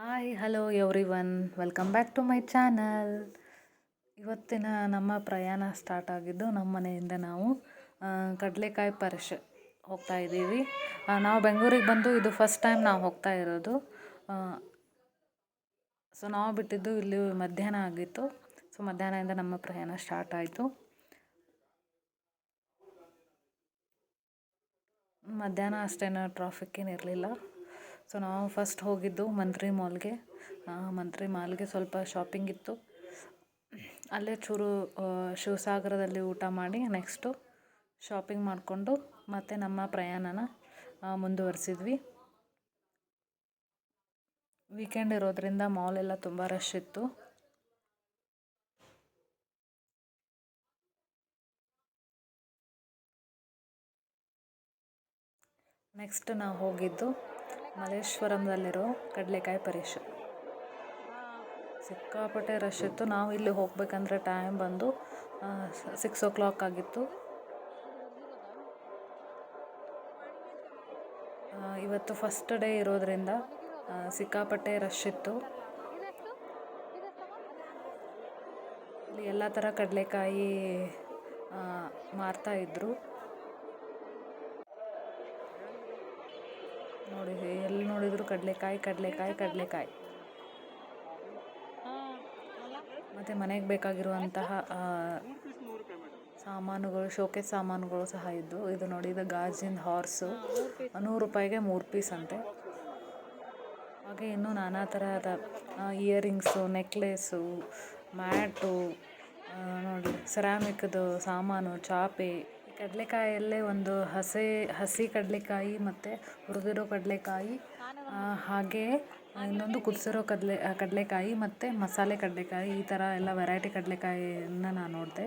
Hi hello everyone welcome back to my channel ಇವತ್ತಿನ ನಮ್ಮ ಪ್ರಯಾಣ ಸ್ಟಾರ್ಟ್ ಆಗಿದ್ದು ನಮ್ಮ ಮನೆಯಿಂದ ನಾವು ಕಡಲೆಕಾಯಿ ಪರಿಷೆ ಹೋಗ್ತಾ ಇದ್ದೀವಿ. ನಾವು ಬೆಂಗಳೂರಿಗೆ ಬಂದು ಇದು ಫಸ್ಟ್ ಟೈಮ್ ನಾವು ಹೋಗ್ತಾ ಇರೋದು. ಸೊ ನಾವು ಬಿಟ್ಟಿದ್ದು ಇಲ್ಲಿ ಮಧ್ಯಾಹ್ನ ಆಗಿತ್ತು. ಸೊ ಮಧ್ಯಾಹ್ನದಿಂದ ನಮ್ಮ ಪ್ರಯಾಣ ಸ್ಟಾರ್ಟ್ ಆಯಿತು. ಮಧ್ಯಾಹ್ನ ಅಷ್ಟೇನು ಟ್ರಾಫಿಕ್ ಏನು ಇರಲಿಲ್ಲ ಸೊ ನಾವು ಫಸ್ಟ್ ಹೋಗಿದ್ದು ಮಂತ್ರಿ ಮಾಲ್ಗೆ ಮಂತ್ರಿ ಮಾಲ್ಗೆ ಸ್ವಲ್ಪ ಶಾಪಿಂಗ್ ಇತ್ತು. ಅಲ್ಲೇ ಚೂರು ಶಿವಸಾಗರದಲ್ಲಿ ಊಟ ಮಾಡಿ ನೆಕ್ಸ್ಟು ಶಾಪಿಂಗ್ ಮಾಡಿಕೊಂಡು ಮತ್ತೆ ನಮ್ಮ ಪ್ರಯಾಣನ ಮುಂದುವರಿಸಿದ್ವಿ. ವೀಕೆಂಡ್ ಇರೋದ್ರಿಂದ ಮಾಲ್ ಎಲ್ಲ ತುಂಬ ರಶ್ ಇತ್ತು. ನೆಕ್ಸ್ಟ್ ನಾವು ಹೋಗಿದ್ದು ಮಲ್ಲೇಶ್ವರಂದಲ್ಲಿರೋ ಕಡಲೆಕಾಯಿ ಪರೀಕ್ಷ. ಸಿಕ್ಕಾಪಟ್ಟೆ ರಶ್ ಇತ್ತು. ನಾವು ಇಲ್ಲಿ ಹೋಗಬೇಕಂದ್ರೆ ಟೈಮ್ ಬಂದು ಸಿಕ್ಸ್ ಓ ಕ್ಲಾಕ್ ಆಗಿತ್ತು. ಇವತ್ತು ಫಸ್ಟ್ ಡೇ ಇರೋದರಿಂದ ಸಿಕ್ಕಾಪಟ್ಟೆ ರಶ್ ಇತ್ತು. ಇಲ್ಲಿ ಎಲ್ಲ ಥರ ಕಡಲೆಕಾಯಿ ಮಾರ್ತಾ ಇದ್ರು. ನೋಡಿ ಎಲ್ಲಿ ನೋಡಿದ್ರು ಕಡಲೆಕಾಯಿ ಕಡಲೆಕಾಯಿ ಕಡಲೆಕಾಯಿ. ಮತ್ತು ಮನೆಗೆ ಬೇಕಾಗಿರುವಂತಹ ಸಾಮಾನುಗಳು, ಶೋಕೇಸ್ ಸಾಮಾನುಗಳು ಸಹ ಇದ್ದು ಇದು ನೋಡಿ, ಇದು ಗಾಜಿನ ಹಾರ್ಸು. ನೂರು ರೂಪಾಯಿಗೆ ಮೂರು ಪೀಸ್ ಅಂತೆ. ಹಾಗೆ ಇನ್ನೂ ನಾನಾ ತರಹದ ಇಯರಿಂಗ್ಸು ನೆಕ್ಲೆಸ್ಸು ಮ್ಯಾಟು ನೋಡಿ, ಸೆರಾಮಿಕ್ದು ಸಾಮಾನು, ಚಾಪೆ ಕಡಲೆಕಾಯಲ್ಲೇ ಒಂದು ಹಸಿ ಹಸಿ ಕಡಲೆಕಾಯಿ ಮತ್ತು ಹುರಿದಿರೋ ಕಡಲೆಕಾಯಿ ಹಾಗೆ ಇನ್ನೊಂದು ಕುದಿಸಿರೋ ಕಡಲೆ ಕಡಲೆಕಾಯಿ ಮತ್ತು ಮಸಾಲೆ ಕಡಲೆಕಾಯಿ, ಈ ಥರ ಎಲ್ಲ ವೆರೈಟಿ ಕಡಲೆಕಾಯಿಯನ್ನು ನಾನು ನೋಡಿದೆ.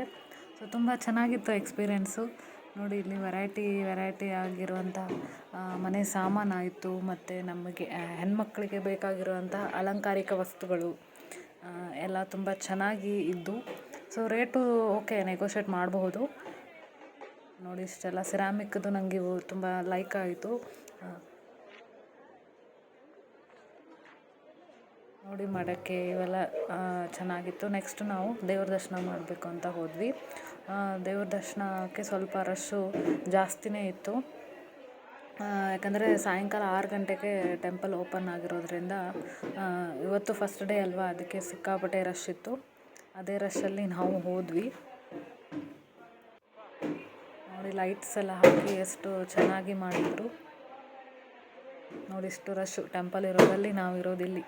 ಸೊ ತುಂಬ ಚೆನ್ನಾಗಿತ್ತು ಎಕ್ಸ್ಪೀರಿಯೆನ್ಸು ನೋಡಿ, ಇಲ್ಲಿ ವೆರೈಟಿ ವೆರೈಟಿ ಆಗಿರುವಂಥ ಮನೆ ಮನೆ ಸಾಮಾನಾಯಿತು ಮತ್ತು ನಮಗೆ ಹೆಣ್ಮಕ್ಳಿಗೆ ಬೇಕಾಗಿರುವಂಥ ಅಲಂಕಾರಿಕ ವಸ್ತುಗಳು ಎಲ್ಲ ತುಂಬ ಚೆನ್ನಾಗಿ ಇದ್ದು. ಸೊ ರೇಟು ಓಕೆ ನೆಗೋಷಿಯೇಟ್ ಮಾಡಬಹುದು. ನೋಡಿ ಇಷ್ಟೆಲ್ಲ ಸಿರಾಮಿಕ್ದು ನನಗೆ ಇವು ತುಂಬ ಲೈಕ್ ಆಯಿತು. ನೋಡಿ ಮಾಡೋಕ್ಕೆ ಇವೆಲ್ಲ ಚೆನ್ನಾಗಿತ್ತು. ನೆಕ್ಸ್ಟ್ ನಾವು ದೇವ್ರ ದರ್ಶನ ಮಾಡಬೇಕು ಅಂತ ಹೋದ್ವಿ. ದೇವ್ರ ದರ್ಶನಕ್ಕೆ ಸ್ವಲ್ಪ ರಶ್ಶು ಜಾಸ್ತಿನೇ ಇತ್ತು. ಯಾಕಂದರೆ ಸಾಯಂಕಾಲ ಆರು ಗಂಟೆಗೆ ಟೆಂಪಲ್ ಓಪನ್ ಆಗಿರೋದ್ರಿಂದ ಇವತ್ತು ಫಸ್ಟ್ ಡೇ ಅಲ್ವಾ, ಅದಕ್ಕೆ ಸಿಕ್ಕಾಪಟ್ಟೆ ರಶ್ ಇತ್ತು. ಅದೇ ರಶ್ಶಲ್ಲಿ ನಾವು ಹೋದ್ವಿ. ಲೈಟ್ಸ್ ಎಲ್ಲ ಹಾಕಿ ಎಷ್ಟು ಚೆನ್ನಾಗಿ ಮಾಡಿದ್ರು. ನೋಡಿ ಇಷ್ಟು ರಶ್ ಟೆಂಪಲ್ ಇರೋದಲ್ಲಿ ನಾವು ಇರೋದಿಲ್ಲಿ.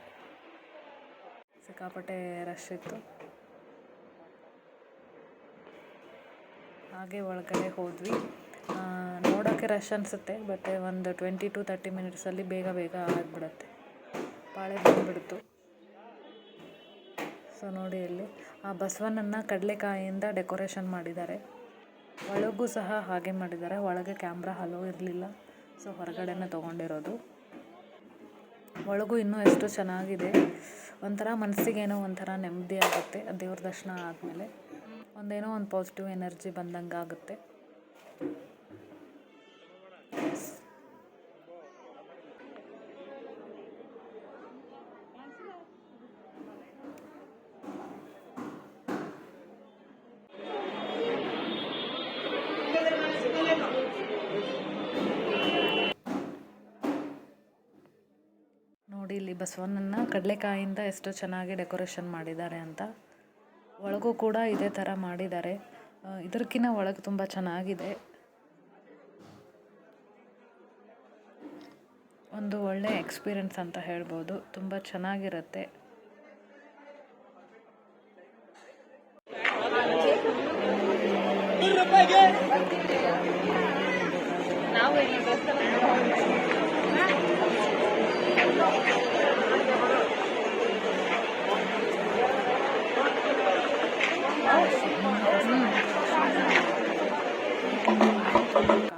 ಸಿಕ್ಕಾಪಟ್ಟೆ ರಶ್ ಇತ್ತು. ಹಾಗೆ ಒಳಗಡೆ ಹೋದ್ವಿ. ನೋಡೋಕ್ಕೆ ರಶ್ ಅನಿಸುತ್ತೆ ಬಟ್ ಒಂದು ಟ್ವೆಂಟಿ ಟು ತರ್ಟಿ ಮಿನಿಟ್ಸಲ್ಲಿ ಬೇಗ ಬೇಗ ಆಗಿಬಿಡುತ್ತೆ. ಪಾಳೆ ಬಂದುಬಿಡ್ತು. ಸೊ ನೋಡಿ ಇಲ್ಲಿ. ಆ ಬಸವನನ್ನು ಕಡಲೆಕಾಯಿಯಿಂದ ಡೆಕೋರೇಷನ್ ಮಾಡಿದ್ದಾರೆ. ಒಳಗೂ ಸಹ ಹಾಗೆ ಮಾಡಿದ್ದಾರೆ. ಒಳಗೆ ಕ್ಯಾಮ್ರಾ ಹಲೋ ಇರಲಿಲ್ಲ. ಸೊ ಹೊರಗಡೆನೇ ತೊಗೊಂಡಿರೋದು. ಒಳಗೂ ಇನ್ನೂ ಎಷ್ಟು ಚೆನ್ನಾಗಿದೆ. ಒಂಥರ ಮನಸ್ಸಿಗೇನೋ ಒಂಥರ ನೆಮ್ಮದಿ ಆಗುತ್ತೆ. ದೇವ್ರ ದರ್ಶನ ಆದಮೇಲೆ ಒಂದೇನೋ ಒಂದು ಪಾಸಿಟಿವ್ ಎನರ್ಜಿ ಬಂದಂಗೆ ಆಗುತ್ತೆ ನೋಡಿ ಇಲ್ಲಿ ಬಸವನನ್ನ ಕಡಲೆಕಾಯಿಂದ ಎಷ್ಟು ಚೆನ್ನಾಗಿ ಡೆಕೋರೇಷನ್ ಮಾಡಿದ್ದಾರೆ ಅಂತ. ಒಳಗೂ ಕೂಡ ಇದೇ ಥರ ಮಾಡಿದ್ದಾರೆ. ಇದಕ್ಕಿಂತ ಒಳಗೆ ತುಂಬ ಚೆನ್ನಾಗಿದೆ. ಒಂದು ಒಳ್ಳೆ ಎಕ್ಸ್ಪೀರಿಯನ್ಸ್ ಅಂತ ಹೇಳ್ಬೋದು. ತುಂಬ ಚೆನ್ನಾಗಿರುತ್ತೆ.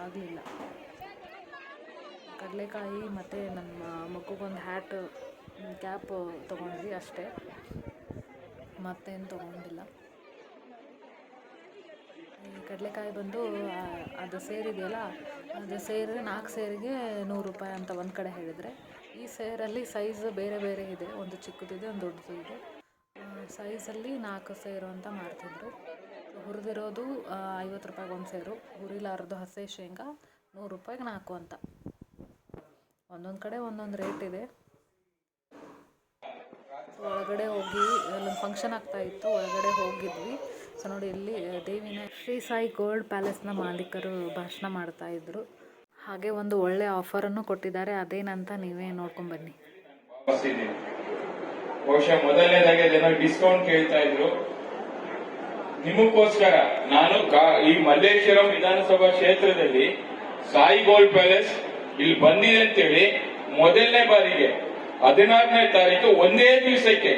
ಆಗಲಿಲ್ಲ ಕಡಲೆಕಾಯಿ ಮತ್ತು ನಮ್ಮ ಮಗುಗೊಂದು ಹ್ಯಾಟ್ ಕ್ಯಾಪ್ ತೊಗೊಂಡ್ವಿ ಅಷ್ಟೇ. ಮತ್ತೇನು ತೊಗೊಂಡಿಲ್ಲ. ಕಡಲೆಕಾಯಿ ಬಂದು ಅದು ಸೇರಿದೆಯಲ್ಲ, ಅದು ಸೇರಿ ನಾಲ್ಕು ಸೇರಿಗೆ ನೂರು ರೂಪಾಯಿ ಅಂತ ಒಂದು ಕಡೆ ಹೇಳಿದರೆ. ಈ ಸೇರಲ್ಲಿ ಸೈಜ್ ಬೇರೆ ಬೇರೆ ಇದೆ. ಒಂದು ಚಿಕ್ಕದಿದೆ, ಒಂದು ದೊಡ್ಡದು ಇದೆ. ಸೈಜಲ್ಲಿ ನಾಲ್ಕು ಸೇರು ಅಂತ ಮಾಡ್ತಿದ್ರು. ಹುರಿದಿರೋದು ಐವತ್ತು ರೂಪಾಯಿಗೆ ಒಂದು ಸೇರು. ಹುರಿಲಾರದು ಹಸೆ ಶೇಂಗಾ, ನೂರು ರೂಪಾಯಿಗೆ ನಾಲ್ಕು ಅಂತ. ಒಂದೊಂದು ಕಡೆ ಒಂದೊಂದು ರೇಟ್ ಇದೆ. ಸೊ ಒಳಗಡೆ ಹೋಗಿ ಅಲ್ಲೊಂದು ಫಂಕ್ಷನ್ ಆಗ್ತಾ ಇತ್ತು. ಒಳಗಡೆ ಹೋಗಿದ್ವಿ. ಸೊ ನೋಡಿ, ಇಲ್ಲಿ ದೇವಿನ ಶ್ರೀ ಸಾಯಿ ಗೋಲ್ಡ್ ಪ್ಯಾಲೇಸ್ನ ಮಾಲೀಕರು ಭಾಷಣ ಮಾಡ್ತಾ ಇದ್ರು. ಹಾಗೆ ಒಂದು ಒಳ್ಳೆ ಆಫರನ್ನು ಕೊಟ್ಟಿದ್ದಾರೆ. ಅದೇನಂತ ನೀವೇ ನೋಡ್ಕೊಂಡ್ ಬನ್ನಿ. ಬಹುಶಃ ಮೊದಲನೇದಾಗಿ ಜನ ಡಿಸ್ಕೌಂಟ್ ಕೇಳ್ತಾ ಇದ್ರು. ನಿಮಗೋಸ್ಕರ ನಾನು ಈ ಮಲ್ಲೇಶ್ವರಂ ವಿಧಾನಸಭಾ ಕ್ಷೇತ್ರದಲ್ಲಿ ಸಾಯಿ ಗೋಲ್ಡ್ ಪ್ಯಾಲೇಸ್ ಇಲ್ಲಿ ಬಂದಿದೆ ಅಂತೇಳಿ ಮೊದಲನೇ ಬಾರಿಗೆ ಹದಿನಾರನೇ ತಾರೀಕು ಒಂದೇ ದಿವಸಕ್ಕೆ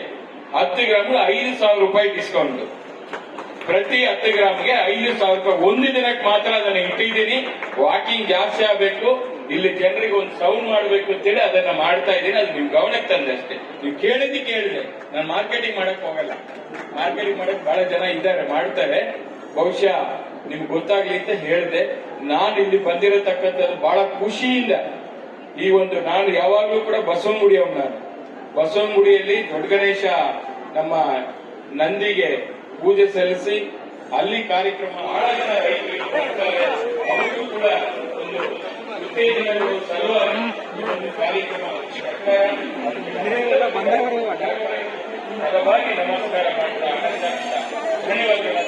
ಹತ್ತು ಗ್ರಾಮ್ ಐದು ಸಾವಿರ ರೂಪಾಯಿ ಡಿಸ್ಕೌಂಟ್. ಪ್ರತಿ ಹತ್ತು ಗ್ರಾಮ್ಗೆ ಐದು ಸಾವಿರ ರೂಪಾಯಿ. ಒಂದು ದಿನಕ್ಕೆ ಮಾತ್ರ ಅದನ್ನು ಇಟ್ಟಿದ್ದೀನಿ. ವಾಕಿಂಗ್ ಜಾಸ್ತಿ ಆಗಬೇಕು. ಇಲ್ಲಿ ಜನರಿಗೆ ಒಂದು ಸೌಂಡ್ ಮಾಡಬೇಕು ಅಂತೇಳಿ ಅದನ್ನ ಮಾಡ್ತಾ ಇದ್ದೀನಿ. ಅದು ನಿಮ್ ಗಮನಕ್ಕೆ ತಂದೆ ಅಷ್ಟೇ. ನೀವು ಕೇಳಿದ್ದು ಕೇಳಿದೆ. ನಾನು ಮಾರ್ಕೆಟಿಂಗ್ ಮಾಡಕ್ ಹೋಗಲ್ಲ. ಮಾರ್ಕೆಟಿಂಗ್ ಮಾಡಕ್ ಬಹಳ ಜನ ಇದ್ದಾರೆ, ಮಾಡ್ತಾರೆ. ಬಹುಶಃ ನಿಮ್ಗೆ ಗೊತ್ತಾಗ್ಲಿ ಅಂತ ಹೇಳಿದೆ. ನಾನು ಇಲ್ಲಿ ಬಂದಿರತಕ್ಕಂಥದ್ದು ಬಹಳ ಖುಷಿಯಿಂದ ಈ ಒಂದು ನಾನು ಯಾವಾಗಲೂ ಕೂಡ ಬಸವನಗುಡಿಯವ್ ನಾನು ಬಸವನಗುಡಿಯಲ್ಲಿ ದೊಡ್ಡ ಗಣೇಶ ನಮ್ಮ ನಂದಿಗೆ ಪೂಜೆ ಸಲ್ಲಿಸಿ ಅಲ್ಲಿ ಕಾರ್ಯಕ್ರಮ ಬಹಳ ಜನ ರೈತರು ಇಲ್ಲಿ ಬರ್ತಾರೆ. ಅವರಿಗೂ ಕೂಡ ಒಂದು ಉತ್ತೇಜನ ಕೊಡುವ ಸಲುವಾಗಿ ಈ ಒಂದು ಕಾರ್ಯಕ್ರಮ ಸರ್ಕಾರ ಪರವಾಗಿ ನಮಸ್ಕಾರ ಮಾಡ್ತಾ ಧನ್ಯವಾದಗಳು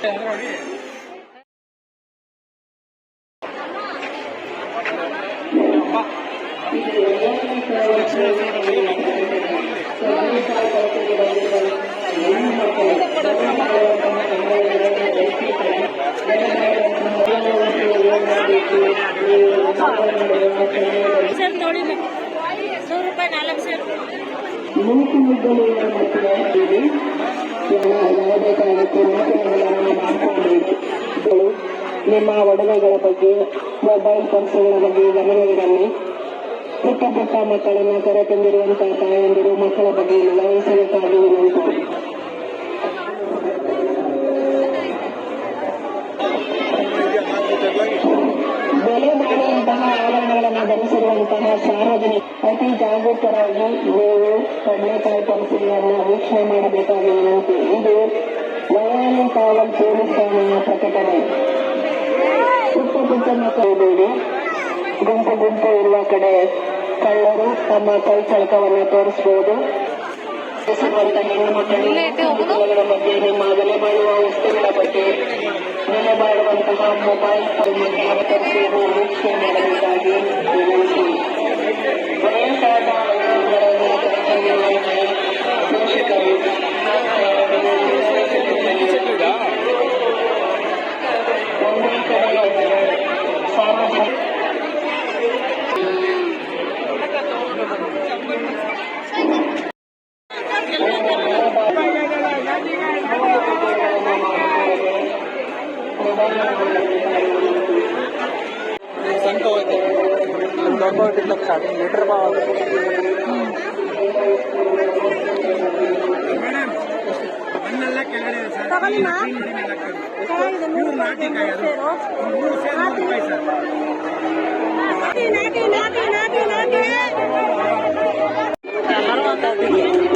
ಸರ್ ನೋಡಿ ನೂರು ರೂಪಾಯಿ ನಾಲ್ಕು ಸೇರು ಮೂಕುಮುದ್ದಲೆಯ ಮಕ್ಕಳ ಹೇಳಿ ಯಾವುದೇ ಕಾರಣಕ್ಕೂ ಮಕ್ಕಳನ್ನು ಮಾಡಿಕೊಂಡಿದ್ದು ನಿಮ್ಮ ಒಡವೆಗಳ ಬಗ್ಗೆ ಮೊಬೈಲ್ ಫೋನ್ಸ್ಗಳ ಬಗ್ಗೆ ಗಮನವಿರಲಿ ಪುಟ್ಟ ಪುಟ್ಟ ಮಕ್ಕಳನ್ನ ಕರೆತಂದಿರುವಂತಹ ತಾಯಂದಿರು ಮಕ್ಕಳ ಬಗ್ಗೆ ವಹಿಸಬೇಕಾಗಿ ವಿನಂತಿ ಧರಿಸಿರುವಂತಹ ಸಾರ್ವಜನಿಕ ಅತಿ ಜಾಗೃತರಾಗಿ ನೀವು ಕಡಲೆಕಾಯಿ ಪರಿಸ್ಥಿತಿಯನ್ನು ವೀಕ್ಷಣೆ ಮಾಡಬೇಕಾಗಿ ವಿನಂತಿ ಇದು ವಯಾನಿ ಕಾವಲ್ ಪೊಲೀಸ್ ಠಾಣೆಯ ಪ್ರಕಟಣೆ ಪುಟ್ಟ ಪುಟ್ಟ ಮಕ್ಕಳು ಗುಂಪು ಗುಂಪು ಇರುವ ಕಡೆ ಕಳ್ಳರು ತಮ್ಮ ಕೈ ಚಳಕವನ್ನು ತೋರಿಸಬಹುದು ಹೆಣ್ಣು ಮಕ್ಕಳ ಬಗ್ಗೆ ನಿಮ್ಮ ಬೆಲೆ ಬಾಳುವ ವಸ್ತುಗಳ ಬಗ್ಗೆ ಬೆಲೆ ಬಾಳುವಂತಹ ಮೊಬೈಲ್ ಫೋನ್ ನಾಟಿ ನಾಟಿ ನಾಟಿ ನಾಟಿ ನಾಟಿ ಎಲ್ಲರೂ ಮಾತಾಡ್ತೀವಿ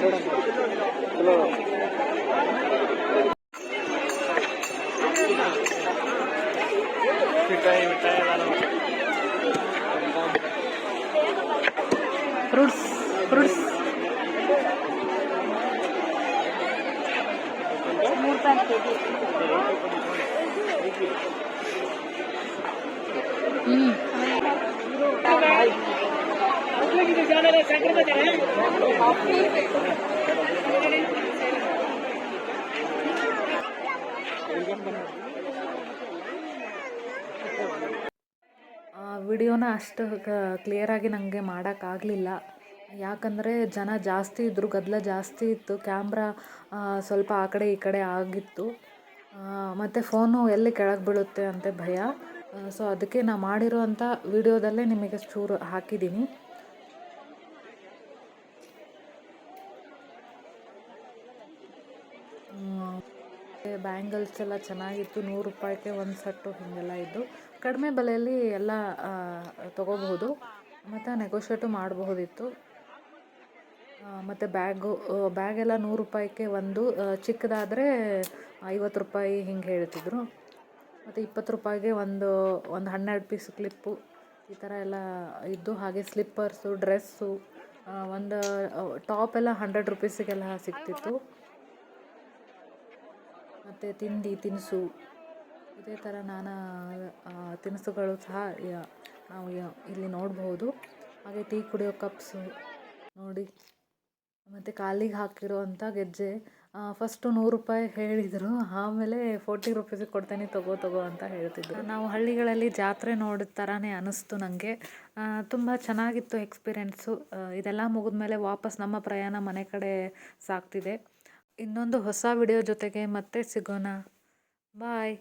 ছোট ವಿಡಿಯೋನ ಅಷ್ಟು ಕ್ಲಿಯರಾಗಿ ನನಗೆ ಮಾಡೋಕ್ಕಾಗಲಿಲ್ಲ ಯಾಕಂದರೆ ಜನ ಜಾಸ್ತಿ ಇದ್ದರು ಗದ್ದಲ ಜಾಸ್ತಿ ಇತ್ತು ಕ್ಯಾಮ್ರಾ ಸ್ವಲ್ಪ ಆ ಕಡೆ ಈ ಕಡೆ ಆಗಿತ್ತು. ಮತ್ತು ಫೋನು ಎಲ್ಲಿ ಕೆಳಗೆ ಬೀಳುತ್ತೆ ಅಂತ ಭಯ. ಸೊ ಅದಕ್ಕೆ ನಾನು ಮಾಡಿರೋ ಅಂಥ ವಿಡಿಯೋದಲ್ಲೇ ನಿಮಗೆ ಚೂರು ಹಾಕಿದ್ದೀನಿ. ಬ್ಯಾಂಗಲ್ಸ್ ಎಲ್ಲ ಚೆನ್ನಾಗಿತ್ತು. ನೂರು ರೂಪಾಯಿಗೆ ಒಂದು ಸೆಟ್ಟು ಹೀಗೆಲ್ಲ ಇದ್ದು. ಕಡಿಮೆ ಬೆಲೆಯಲ್ಲಿ ಎಲ್ಲ ತೊಗೋಬಹುದು. ಮತ್ತು ನೆಗೋಷಿಯೇಟು ಮಾಡಬಹುದಿತ್ತು. ಮತ್ತು ಬ್ಯಾಗು ಬ್ಯಾಗೆಲ್ಲ ನೂರು ರೂಪಾಯಿಗೆ ಒಂದು ಚಿಕ್ಕದಾದರೆ ಐವತ್ತು ರೂಪಾಯಿ ಹಿಂಗೆ ಹೇಳ್ತಿದ್ರು. ಮತ್ತು ಇಪ್ಪತ್ತು ರೂಪಾಯಿಗೆ ಒಂದು ಒಂದು ಹನ್ನೆರಡು ಪೀಸ್ ಕ್ಲಿಪ್ಪು ಈ ಥರ ಎಲ್ಲ ಇದ್ದು, ಹಾಗೆ ಸ್ಲಿಪ್ಪರ್ಸು ಡ್ರೆಸ್ಸು ಒಂದು ಟಾಪ್ ಎಲ್ಲ ಹಂಡ್ರೆಡ್ ರುಪೀಸಿಗೆಲ್ಲ ಸಿಗ್ತಿತ್ತು. ಮತ್ತು ತಿಂಡಿ, ತಿನಿಸು. ಇದೇ ಥರ ನಾನಾ ತಿನಿಸುಗಳು ಸಹ ನಾವು ಇಲ್ಲಿ ನೋಡಬಹುದು. ಹಾಗೆ ಟೀ ಕುಡಿಯೋ ಕಪ್ಸು ನೋಡಿ. ಮತ್ತು ಕಾಲಿಗೆ ಹಾಕಿರೋವಂಥ ಗೆಜ್ಜೆ. ಫಸ್ಟು ನೂರು ರೂಪಾಯಿ ಹೇಳಿದರು. ಆಮೇಲೆ ಫೋರ್ಟಿ ರುಪೀಸಿಗೆ ಕೊಡ್ತೇನೆ, ತಗೋ ತಗೋ ಅಂತ ಹೇಳ್ತಿದ್ರು. ನಾವು ಹಳ್ಳಿಗಳಲ್ಲಿ ಜಾತ್ರೆ ನೋಡಿದ ಥರನೇ ಅನ್ನಿಸ್ತು ನನಗೆ ತುಂಬ ಚೆನ್ನಾಗಿತ್ತು ಎಕ್ಸ್ಪೀರಿಯೆನ್ಸು ಇದೆಲ್ಲ ಮುಗಿದ್ಮೇಲೆ ವಾಪಸ್ ನಮ್ಮ ಪ್ರಯಾಣ ಮನೆ ಕಡೆ ಸಾಗ್ತಿದೆ. ಇನ್ನೊಂದು ಹೊಸ ವಿಡಿಯೋ ಜೊತೆಗೆ ಮತ್ತೆ ಸಿಗೋಣ. ಬಾಯ್